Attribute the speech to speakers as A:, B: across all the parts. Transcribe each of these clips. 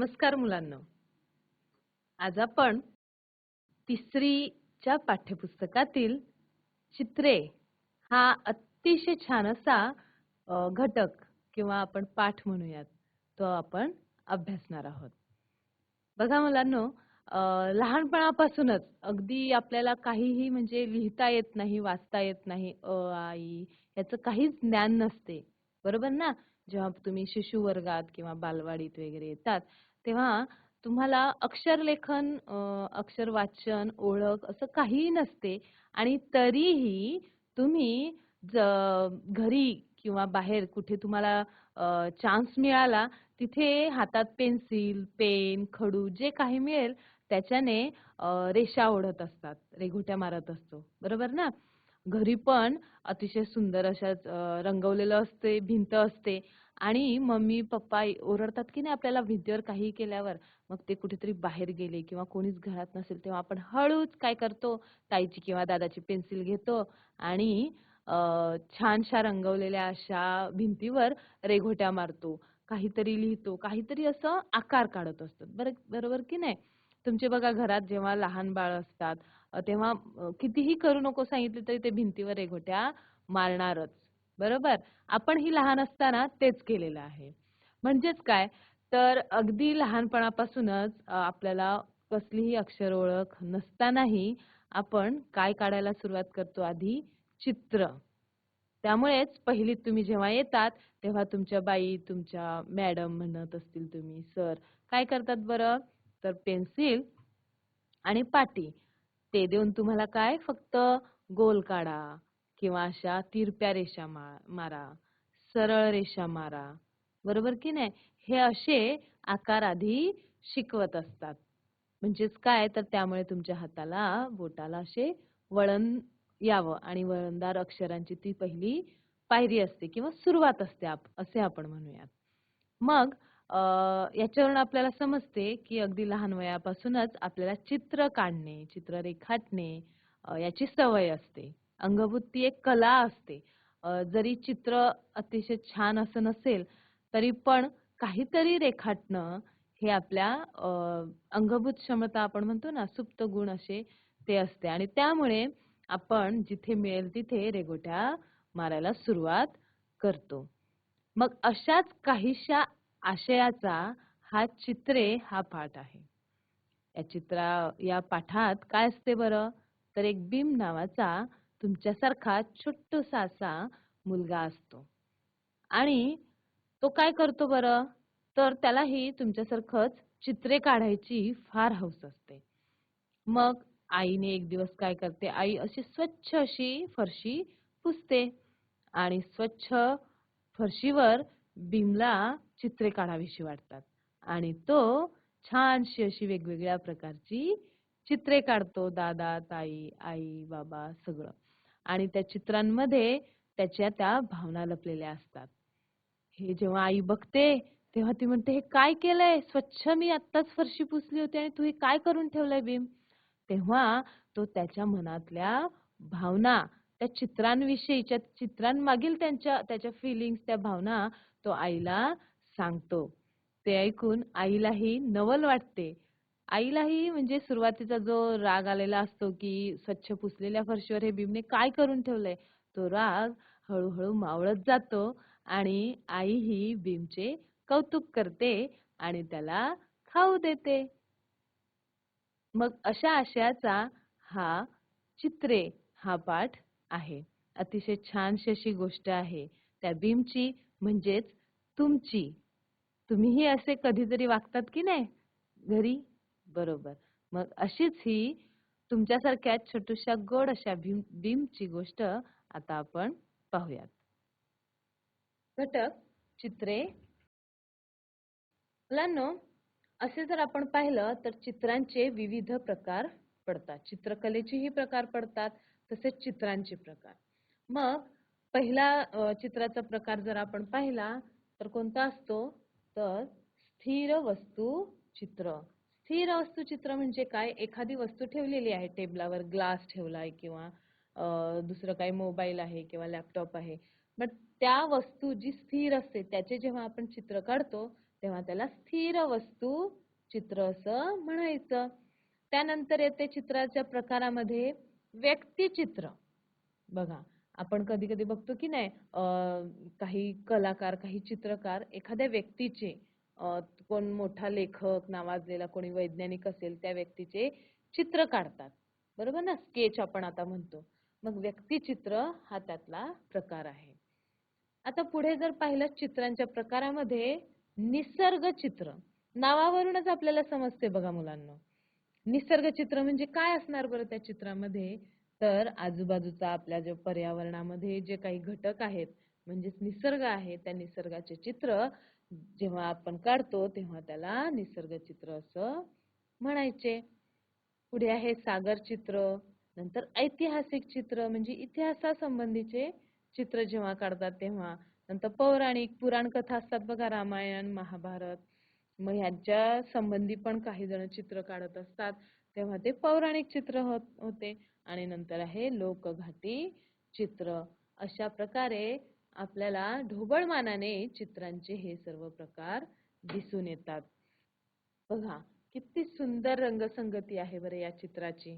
A: नमस्कार मुलांना. आज आपण तिसरीच्या पाठ्यपुस्तकातील चित्रे हा अतिशय छान असा घटक किंवा आपण पाठ म्हणूयात तो आपण अभ्यासणार आहोत. बघा मुलांनो लहानपणापासूनच अगदी आपल्याला काहीही म्हणजे लिहिता येत नाही वाचता येत नाही अ आई याचं काहीच ज्ञान नसते. बरोबर ना? जेव्हा तुम्ही शिशु वर्गात किंवा बालवाडीत वगैरे येतात तेव्हा तुम्हाला अक्षरलेखन अ, अक्षर वाचन ओळख असं काहीही नसते. आणि तरीही तुम्ही ज घरी किंवा बाहेर कुठे तुम्हाला चान्स मिळाला तिथे हातात पेन्सिल पेन खडू जे काही मिळेल त्याच्याने रेषा ओढत असतात रेघोट्या मारत असतो. बरोबर ना? घरी पण अतिशय सुंदर अशा रंगवलेलं असते भिंत असते. आणि मम्मी पप्पा ओरडतात की नाही आपल्याला भिंतीवर काही केल्यावर? मग ते कुठेतरी बाहेर गेले किंवा कोणीच घरात नसेल तेव्हा आपण हळूच काय करतो? ताईची किंवा दादाची पेन्सिल घेतो आणि छानशा रंगवलेल्या अशा भिंतीवर रेघोट्या मारतो. काहीतरी लिहितो. काहीतरी असं आकार काढत असतो. बरं बरोबर की नाही? तुमचे बघा घरात जेव्हा लहान बाळ असतात तेव्हा कितीही करू नको सांगितले तरी ते भिंतीवर रेघोट्या मारणारच. बरोबर? आपण ही लहान असताना तेच केलेलं आहे. म्हणजेच काय? तर अगदी लहानपणापासूनच आपल्याला कसलीही अक्षर ओळख नसतानाही आपण काय काढायला सुरुवात करतो? आधी चित्र. त्यामुळेच पहिलीत तुम्ही जेव्हा येतात तेव्हा तुमच्या बाई तुमच्या मॅडम म्हणत असतील तुम्ही सर काय करतात बरं? तर पेन्सिल आणि पाटी. ते देऊन तुम्हाला काय? फक्त गोल काढा. किंवा अशा तिरप्या रेषा मारा सरळ रेषा मारा. बरोबर की नाही? हे असे आकार आधी शिकवत असतात. म्हणजेच काय? तर त्यामुळे तुमच्या हाताला बोटाला असे वळण यावं आणि वळणदार अक्षरांची ती पहिली पायरी असते किंवा सुरुवात असते आप असे आपण म्हणूयात. मग याच्यावरून आपल्याला समजते की अगदी लहान वयापासूनच आपल्याला चित्र काढणे चित्र रेखाटणे याची सवय असते. अंगभूत ती एक कला असते. जरी चित्र अतिशय छान असं नसेल तरी पण काहीतरी रेखाटणं हे आपल्या अंगभूत क्षमता आपण म्हणतो ना सुप्त गुण असे ते असते. आणि त्यामुळे आपण जिथे मिळेल तिथे रेघोट्या मारायला सुरुवात करतो. मग अशाच काहीशा आशयाचा हा चित्रे हा पाठ आहे. या चित्रा या पाठात काय असते बरं? तर एक भीम नावाचा तुमच्यासारखा छोटूसा असा मुलगा असतो. आणि तो काय करतो बरं? तर त्यालाही तुमच्यासारखंच चित्रे काढायची फार हौस असते. मग आईने एक दिवस काय करते? आई अशी स्वच्छ अशी फरशी पुसते आणि स्वच्छ फरशीवर भीमला चित्रे काढावीशी वाटतात. आणि तो छानशी अशी वेगवेगळ्या प्रकारची चित्रे काढतो. दादा ताई आई बाबा सगळं. आणि त्या चित्रांमध्ये त्याच्या त्या भावना लपलेल्या असतात. हे जेव्हा आई बघते तेव्हा ती म्हणते हे काय केलंय? स्वच्छ मी आत्ताच फरशी पुसली होती आणि तू हे काय करून ठेवलंय भीम? तेव्हा तो त्याच्या मनातल्या भावना त्या चित्रांविषयीच्या चित्रांमागील त्यांच्या त्याच्या फिलिंग्स त्या भावना तो आईला सांगतो. ते ऐकून आईलाही नवल वाटते. आईलाही म्हणजे सुरुवातीचा जो राग आलेला असतो की स्वच्छ पुसलेल्या फरशीवर हे भीमने काय करून ठेवलंय? तो राग हळूहळू मावळत जातो आणि आई ही भीमचे कौतुक करते आणि त्याला खाऊ देते. मग अशा आशयाचा हा चित्रे हा पाठ आहे. अतिशय छानशी अशी गोष्ट आहे. त्या भीमची म्हणजेच तुमची. तुम्हीही असे कधीतरी वागतात की नाही? घरी? बरोबर. मग अशीच ही तुमच्यासारख्या छोटूशा गोड अशा भीम भीमची गोष्ट आता आपण पाहूयात. घटक चित्रे. मुलांनो असे जर आपण पाहिलं तर चित्रांचे विविध प्रकार पडतात. चित्रकलेचेही प्रकार पडतात तसेच चित्रांचे प्रकार. मग पहिला चित्राचा प्रकार जर आपण पाहिला तर कोणता असतो? तर स्थिर वस्तू चित्र. स्थिर वस्तुचित्र म्हणजे काय? एखादी वस्तू ठेवलेली आहे टेबलावर ग्लास ठेवलाय किंवा दुसरं काही मोबाईल आहे किंवा लॅपटॉप आहे. बट त्या वस्तू जी स्थिर असते त्याचे जेव्हा आपण चित्र काढतो तेव्हा त्याला स्थिर वस्तू चित्र असं म्हणायचं. त्यानंतर येते चित्राच्या प्रकारामध्ये व्यक्तिचित्र. बघा आपण कधी कधी बघतो की नाही काही कलाकार काही चित्रकार एखाद्या व्यक्तीचे कोण मोठा लेखक नावाजलेला कोणी वैज्ञानिक असेल त्या व्यक्तीचे चित्र काढतात. बरोबर ना? स्केच आपण आता म्हणतो. मग व्यक्तिचित्र हा त्यातला प्रकार आहे. आता पुढे जर पाहिलं चित्रांच्या प्रकारामध्ये निसर्ग चित्र. नावावरूनच आपल्याला समजते बघा मुलांना. निसर्ग चित्र म्हणजे काय असणार बरं त्या चित्रामध्ये? तर आजूबाजूचा आपल्या जे पर्यावरणामध्ये जे काही घटक आहेत म्हणजेच निसर्ग आहे त्या निसर्गाचे चित्र जेव्हा आपण काढतो तेव्हा त्याला निसर्ग चित्र असं म्हणायचे. पुढे आहे सागर चित्र नंतर ऐतिहासिक चित्र म्हणजे इतिहासासंबंधीचे चित्र जेव्हा काढतात तेव्हा. नंतर पौराणिक पुराण कथा असतात बघा रामायण महाभारत. मग ह्यांच्या संबंधी पण काही जण चित्र काढत असतात. तेव्हा ते पौराणिक चित्र होत होते. आणि नंतर आहे लोकघाटी चित्र. अशा प्रकारे आपल्याला ढोबळमानाने चित्रांचे हे सर्व प्रकार दिसून येतात. बघा किती सुंदर रंगसंगती आहे बरं या चित्राची.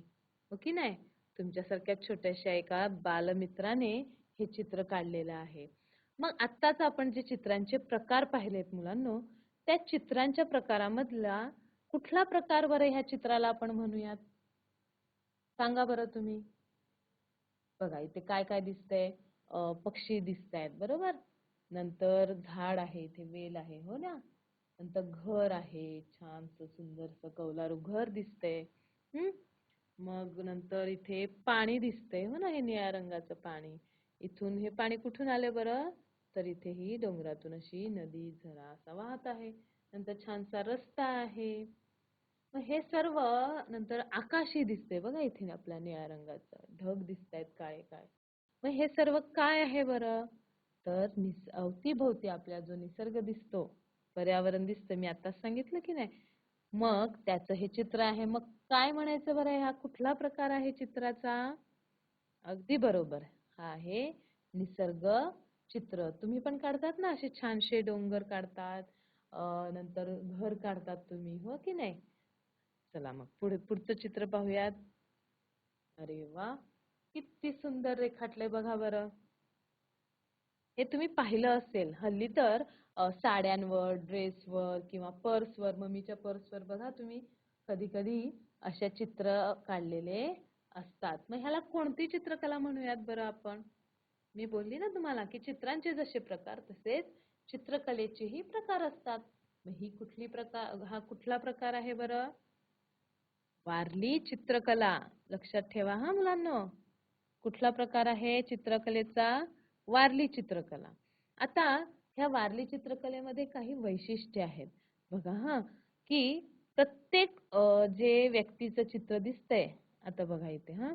A: हो की नाही? तुमच्यासारख्या छोट्याशा एका बालमित्राने हे चित्र काढलेलं आहे. मग आत्ताच आपण जे चित्रांचे प्रकार पाहिलेत मुलांनो त्या चित्रांच्या प्रकारामधला कुठला प्रकार बरं ह्या चित्राला आपण म्हणूयात? सांगा बरं तुम्ही. बघा इथे काय काय दिसतंय? पक्षी दिसतायत बरोबर? नंतर झाड आहे इथे वेल आहे हो ना? नंतर घर आहे छानसं सुंदरसं कौलारू घर दिसतंय. हम्म मग नंतर इथे पाणी दिसतंय हो ना हे निळ्या रंगाचं पाणी. इथून हे पाणी कुठून आले बरं? तर इथे ही डोंगरातून अशी नदी झरा असा वाहत आहे. नंतर छानसा रस्ता आहे. मग हे सर्व नंतर आकाशही दिसतंय बघा इथे आपल्या निळ्या रंगाचं. ढग दिसतायत काळे काळे मग हे सर्व काय आहे बरं? तर निस अवतीभोवती आपल्या जो निसर्ग दिसतो पर्यावरण दिसतं मी आताच सांगितलं की नाही? मग त्याचं हे चित्र आहे. मग काय म्हणायचं बरं? हा कुठला प्रकार आहे चित्राचा? अगदी बरोबर. हा आहे निसर्ग चित्र. तुम्ही पण काढतात ना असे छानसे डोंगर काढतात नंतर घर काढतात तुम्ही हो की नाही? चला मग पुढे पुढचं चित्र पाहूयात. अरे वा! किती सुंदर रेखाटलंय बघा बरं. हे तुम्ही पाहिलं असेल हल्ली तर साड्यांवर ड्रेसवर किंवा पर्सवर मम्मीच्या पर्सवर बघा तुम्ही कधी कधी अशा चित्र काढलेले असतात. मग ह्याला कोणती चित्रकला म्हणूयात बरं आपण? मी बोलली ना तुम्हाला की चित्रांचे जसे प्रकार तसेच चित्रकलेचेही प्रकार असतात. मग ही कुठली प्रकार हा कुठला प्रकार आहे बरं? वारली चित्रकला. लक्षात ठेवा हा मुलांनो. कुठला प्रकार आहे? चित्रकलेचा वारली चित्रकला. आता ह्या वारली चित्रकलेमध्ये काही वैशिष्ट्ये आहेत. बघा हा की प्रत्येक जे व्यक्तीचं चित्र दिसतंय आता बघा इथे हा.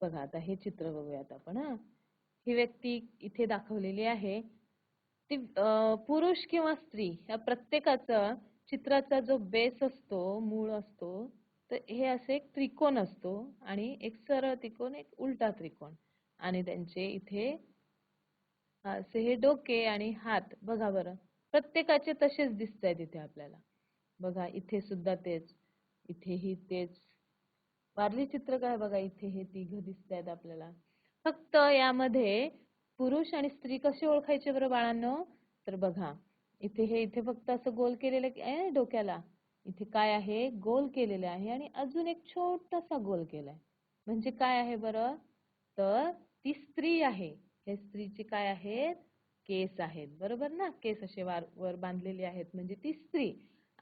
A: बघा आता हे चित्र बघूयात आपण हा. ही व्यक्ती इथे दाखवलेली आहे. ती पुरुष किंवा स्त्री ह्या प्रत्येकाचा चित्राचा जो बेस असतो मूळ असतो तर हे असे एक त्रिकोण असतो आणि एक सरळ त्रिकोण एक उलटा त्रिकोण. आणि त्यांचे इथे असे हे डोके आणि हात बघा बरं. प्रत्येकाचे तसेच दिसतायत इथे आपल्याला. बघा इथे सुद्धा तेच इथेही तेच. वारली चित्र काय बघा इथे हे तिघ दिसतायत आपल्याला. फक्त यामध्ये पुरुष आणि स्त्री कसे ओळखायचे बरं बाळांनो? तर बघा इथे हे इथे फक्त असं गोल केलेलं आहे डोक्याला. इथे काय आहे? गोल केलेले आहे आणि अजून एक छोटासा गोल केलाय. म्हणजे काय आहे बरं? तर ती स्त्री आहे. हे स्त्रीचे काय आहेत? केस आहेत. बरोबर ना? केस असे वार वर बांधलेले आहेत. म्हणजे ती स्त्री.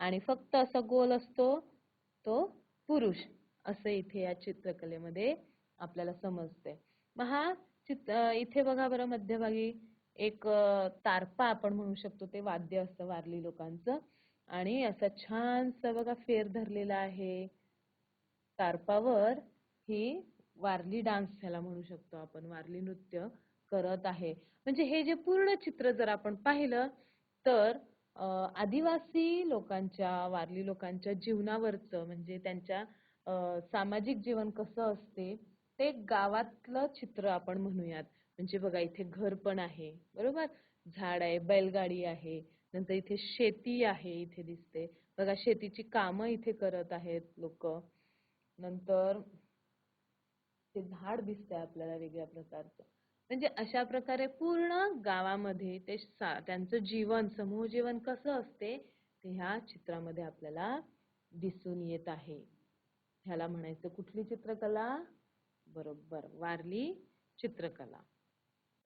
A: आणि फक्त असा गोल असतो तो पुरुष. असं इथे या चित्रकलेमध्ये आपल्याला समजते मग हा चित्र इथे बघा बरं मध्यभागी. एक तारपा आपण म्हणू शकतो ते वाद्य असतं वारली लोकांचं. आणि असा छानसा बघा फेर धरलेला आहे. तारपावर ही वारली डान्स ह्याला म्हणू शकतो आपण. वारली नृत्य करत आहे. म्हणजे हे जे पूर्ण चित्र जर आपण पाहिलं तर आदिवासी लोकांच्या वारली लोकांच्या जीवनावरचं म्हणजे त्यांच्या अं, सामाजिक जीवन कसं असते ते गावातलं चित्र आपण म्हणूयात. म्हणजे बघा इथे घर पण आहे. बरोबर? झाड आहे बैलगाडी आहे नंतर इथे शेती आहे इथे दिसते. बघा शेतीची कामं इथे करत आहेत लोक. नंतर ते झाड दिसतंय आपल्याला वेगळ्या प्रकारचं. म्हणजे अशा प्रकारे पूर्ण गावामध्ये ते त्यांचं जीवन समूह जीवन कसं असते ते ह्या चित्रामध्ये आपल्याला दिसून येत आहे. ह्याला म्हणायचं कुठली चित्रकला? बरोबर वारली चित्रकला.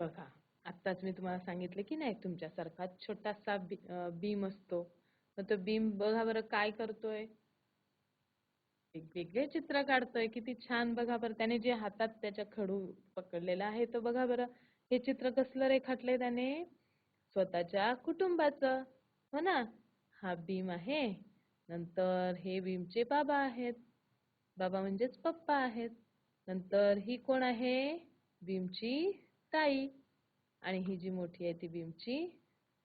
A: बघा. आत्ताच मी तुम्हाला सांगितलं की नाही तुमच्यासारखा छोटासा बी- बीम असतो. मग तो बीम बघा बरं काय करतोय. वेगवेगळे चित्र काढतोय किती छान बघा बरं. त्याने जे हातात त्याच्या खडू पकडलेला आहे तो बघा बरं. हे चित्र कसलं रेखाटलंय त्याने? स्वतःच्या कुटुंबाचं. हो ना? हा भीम आहे. नंतर हे भीमचे बाबा आहेत. बाबा म्हणजेच पप्पा आहेत. नंतर ही कोण आहे? भीमची ताई. आणि ही जी मोठी आहे ती भीमची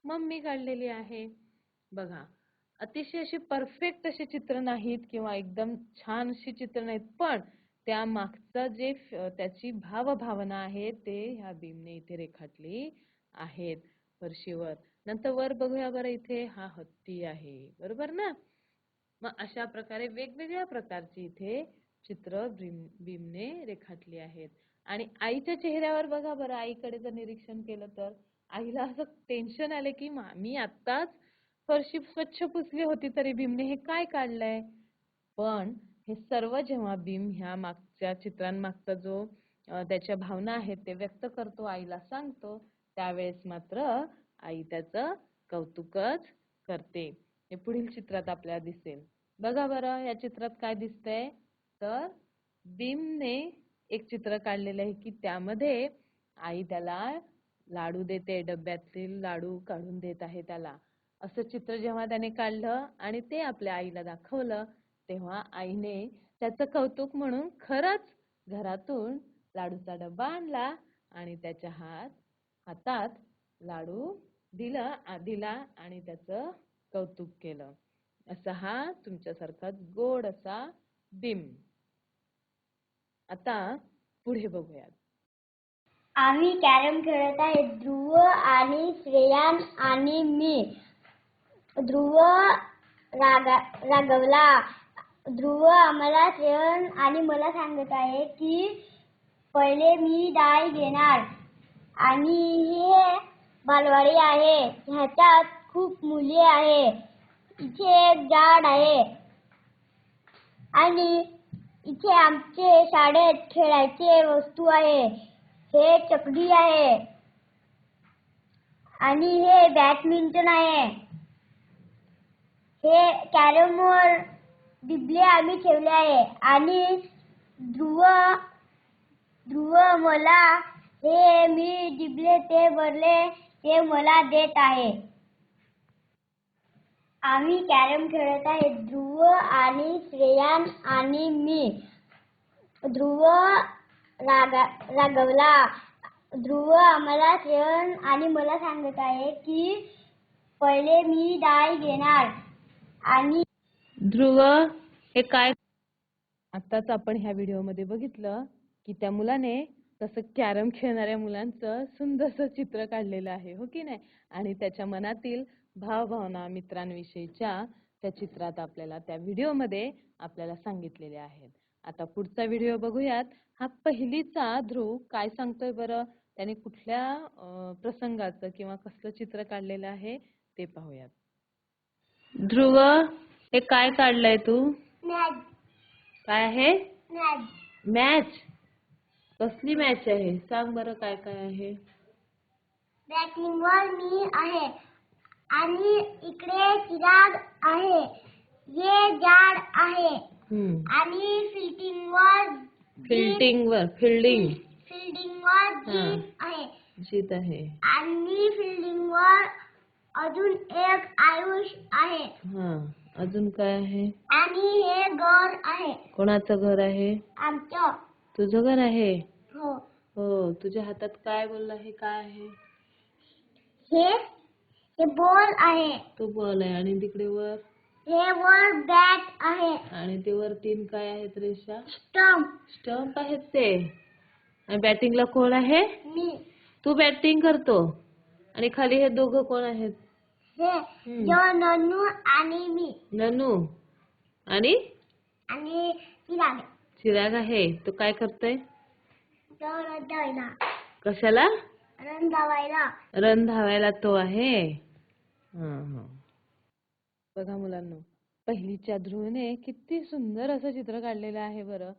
A: मम्मी काढलेली आहे. बघा अतिशय अशी परफेक्ट अशी चित्र नाहीत किंवा एकदम छान अशी चित्र नाहीत पण त्या मागचा जे त्याची भावभावना आहे ते ह्या भीमने इथे रेखाटली आहेत. फरशीवर नंतर वर बघूया बरं इथे हा हत्ती आहे बरोबर ना? मग अशा प्रकारे वेगवेगळ्या प्रकारची इथे चित्र भीम भीमने रेखाटली आहेत. आणि आईच्या चेहऱ्यावर बघा बरं आईकडे जर निरीक्षण केलं तर. आईला असं टेन्शन आलं की मी आत्ताच फरशी स्वच्छ पुसली होती तरी भीमने हे काय काढलंय? पण हे सर्व जेव्हा भीम ह्या मागच्या चित्रांमागचा जो त्याच्या भावना आहेत ते व्यक्त करतो आईला सांगतो त्यावेळेस मात्र आई त्याचं कौतुकच करते. हे पुढील चित्रात आपल्याला दिसेल. बघा बरं या चित्रात काय दिसतंय? तर भीमने एक चित्र काढलेलं आहे की त्यामध्ये आई त्याला लाडू देते डब्यातील लाडू काढून देत आहे त्याला. असं चित्र जेव्हा त्याने काढलं आणि ते आपल्या आईला दाखवलं तेव्हा आईने त्याचं कौतुक म्हणून खरंच घरातून लाडूचा डब्बा आणला आणि त्याच्या हात हातात लाडू दिलं दिला आणि त्याचं कौतुक केलं. असा हा तुमच्यासारखाच गोड असा बिम. आता पुढे बघूयात.
B: आम्ही कॅरम खेळत आहे. ध्रुव आणि श्रेयान आणि मी. ध्रुव रागा रागवला. ध्रुव आम्हाला श्रेयन आणि मला सांगत आहे की पहिले मी डाळ घेणार. आणि हे बालवाडी आहे. ह्याच्यात खूप मुली आहे. इथे एक झाड आहे. आणि इथे आमचे शाळेत खेळायचे वस्तू आहे. हे चकडी आहे. आणि हे बॅडमिंटन आहे. हे कॅरमवर डिबले आम्ही ठेवले आहे. आणि ध्रुव ध्रुव मला हे मी डिबले ते भरले ते मला देत आहे. आम्ही कॅरम खेळत आहे. ध्रुव आणि श्रेयान आणि मी. ध्रुव रागा रागवला. ध्रुव आम्हाला श्रेयन आणि मला सांगत आहे की पहिले मी डाय घेणार. आणि
A: ध्रुव हे काय? आताच आपण ह्या व्हिडिओमध्ये बघितलं की त्या मुलाने तसं कॅरम खेळणाऱ्या मुलांचं सुंदरसं चित्र काढलेलं आहे. हो की नाही? आणि त्याच्या मनातील भावभावना मित्रांविषयीच्या त्या चित्रात आपल्याला त्या व्हिडिओमध्ये आपल्याला सांगितलेल्या आहेत. आता पुढचा व्हिडिओ बघूयात. हा पहिलीचा ध्रुव काय सांगतोय बरं? त्याने कुठल्या प्रसंगाचं किंवा कसलं चित्र काढलेलं आहे ते पाहूयात. ध्रुव हे काय काढलंय तू?
B: मॅच.
A: काय आहे?
B: मॅच?
A: कसली मॅच आहे? सांग बरं काय काय आहे?
B: बॅटिंगवर मी आहे. आणि इकडे चिराग आहे. हे झाड आहे. आणि फिल्डिंगवर
A: फिल्डिंग वर फिल्डिंग.
B: फिल्डिंगवर
A: हा.
B: जीत आहे.
A: जीत आहे.
B: आणि फिल्डिंगवर अजून एक आयुष आहे.
A: हा. अजून काय आहे?
B: आणि हे घर आहे.
A: कोणाचं घर आहे?
B: आमचं.
A: तुझं घर आहे?
B: हो.
A: हो. तुझ्या हातात काय बोलला हे काय आहे?
B: हे हे बॉल आहे.
A: तो बॉल आहे. आणि तिकडे वर?
B: हे वर बॅट आहे.
A: आणि ते वर तीन काय आहेत रेषा?
B: स्टम्प
A: स्टंप आहेत ते. आणि बॅटिंगला कोण आहे?
B: मी.
A: तू बॅटिंग करतो. आणि खाली हे दोघं कोण आहेत?
B: हे
A: हम्म.
B: ननू आणि मी.
A: ननू आणि?
B: आणि चिराग.
A: चिराग आहे. तो काय करतोय? कशाला?
B: रंधावायला
A: रन धावायला तो आहे. हं, हं. बघा मुलांनो पहिलीच्या ध्रुवने किती सुंदर असं चित्र काढलेलं आहे बरं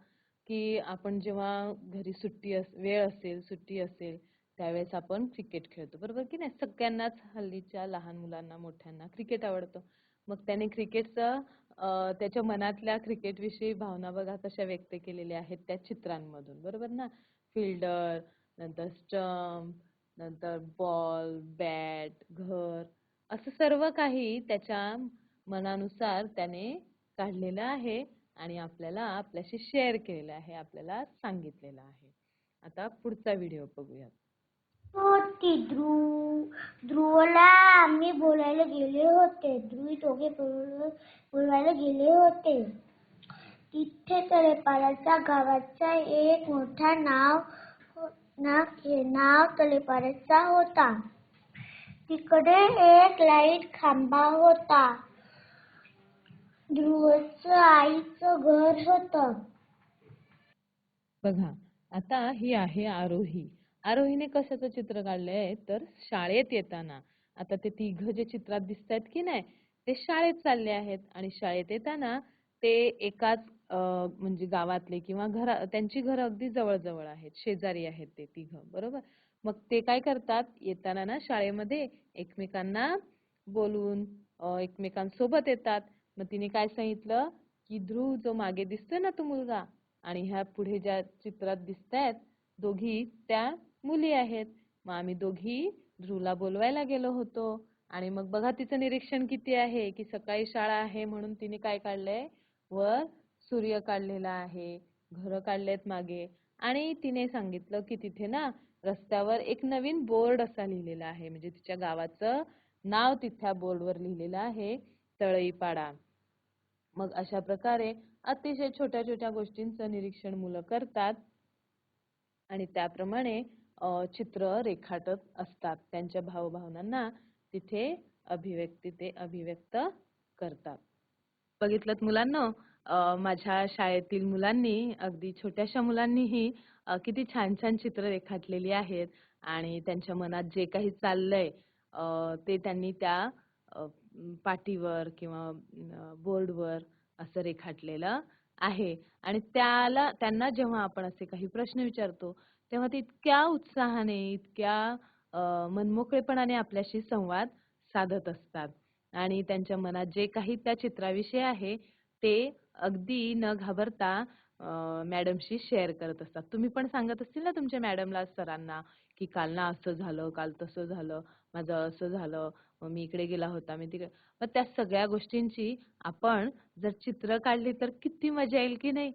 A: की आपण जेव्हा घरी सुट्टी अस वेळ असेल सुट्टी असेल त्यावेळेस आपण क्रिकेट खेळतो. बरोबर की नाही? सगळ्यांनाच हल्लीच्या लहान मुलांना मोठ्यांना क्रिकेट आवडतं. मग त्याने क्रिकेटचं अं, त्याच्या मनातल्या क्रिकेट विषयी भावना बघा कशा व्यक्त केलेल्या आहेत त्या चित्रांमधून. बरोबर ना? फिल्डर नंतर स्टंप नंतर बॉल बॅट घर असं सर्व काही त्याच्या मनानुसार त्याने काढलेलं आहे आणि आपल्याला आपल्याशी शेअर केलेलं आहे आपल्याला सांगितलेलं आहे. आता पुढचा व्हिडिओ बघूयात.
B: होती ध्रुव ध्रुवला आम्ही बोलायला गेले होते. ध्रुवी दोघे बोलवायला गेले होते. तिथे तळेपाड्याच्या गावाचा एक मोठा नाव ना नाव हे नाव होता. तिकडे एक लाइट खांबा होता. ध्रुवच आईचं घर होत.
A: बघा आता ही आहे आरोही. आरोहीने कशाचं चित्र काढलंय? तर शाळेत येताना. आता ते तिघ जे चित्रात दिसतायत की नाही ते शाळेत चालले आहेत. आणि शाळेत येताना ते एकाच म्हणजे गावातले किंवा घरा त्यांची घर अगदी जवळजवळ आहेत. शेजारी आहेत ते तिघं बरोबर? मग ते काय करतात? येताना ना शाळेमध्ये एकमेकांना बोलून एकमेकांसोबत येतात. मग तिने काय सांगितलं? की ध्रुव जो मागे दिसतोय ना तो मुलगा आणि ह्या पुढे ज्या चित्रात दिसतायत दोघी त्या मुली आहेत. मग आम्ही दोघी ध्रुवला बोलवायला गेलो होतो आणि मग बघा तिचं निरीक्षण किती आहे की सकाळी शाळा आहे म्हणून तिने काय काढलंय? वर सूर्य काढलेला आहे घरं काढलेत मागे. आणि तिने सांगितलं की तिथे ना रस्त्यावर एक नवीन बोर्ड असा लिहिलेला आहे. म्हणजे तिच्या गावाचं नाव तिथ्या बोर्डवर लिहिलेलं आहे तळईपाडा. मग अशा प्रकारे अतिशय छोट्या छोट्या गोष्टींचं निरीक्षण मुलं करतात. आणि त्याप्रमाणे चित्र रेखाटत असतात. त्यांच्या भावभावनांना तिथे अभिव्यक्ती ते अभिव्यक्त करतात. बघितलं मुलांना? अ, माझ्या शाळेतील मुलांनी अगदी छोट्याशा मुलांनीही अ, किती छान छान चित्र रेखाटलेली आहेत आणि त्यांच्या मनात जे काही चाललंय अ, ते त्यांनी त्या अ, पाटीवर किंवा अ, बोर्डवर असं रेखाटलेलं आहे. आणि त्याला त्यांना जेव्हा आपण असे काही प्रश्न विचारतो तेव्हा ते इतक्या उत्साहाने इतक्या अ, मनमोकळेपणाने आपल्याशी संवाद साधत असतात. आणि त्यांच्या मनात जे काही त्या चित्राविषयी आहे ते अगदी न घाबरता मॅडमशी शेअर करत असतात. तुम्ही पण सांगत असतील ना तुमच्या मॅडमला सरांना की काल ना असं झालं काल तसं झालं माझं असं झालं मग मी इकडे गेला होता मी तिकडे. मग त्या सगळ्या गोष्टींची आपण जर चित्र काढली तर किती मजा येईल की नाही?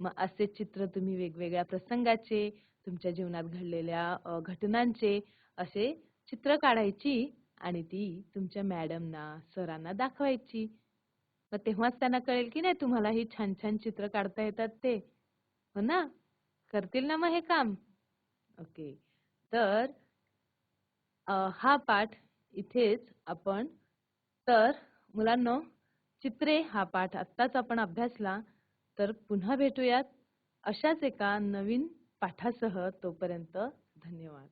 A: मग असे चित्र तुम्ही वेगवेगळ्या प्रसंगाचे तुमच्या जीवनात घडलेल्या घटनांचे असे चित्र काढायची आणि ती तुमच्या मॅडमना सरांना दाखवायची. मग तेव्हाच त्यांना कळेल की नाही तुम्हाला ही छान छान चित्र काढता येतात ते. हो ना? करतील ना मग हे काम. ओके. तर हा पाठ इथेच आपण तर मुलांनो चित्रे हा पाठ आत्ताच आपण अभ्यासला तर पुन्हा भेटूयात अशाच एका नवीन पाठासह तोपर्यंत धन्यवाद.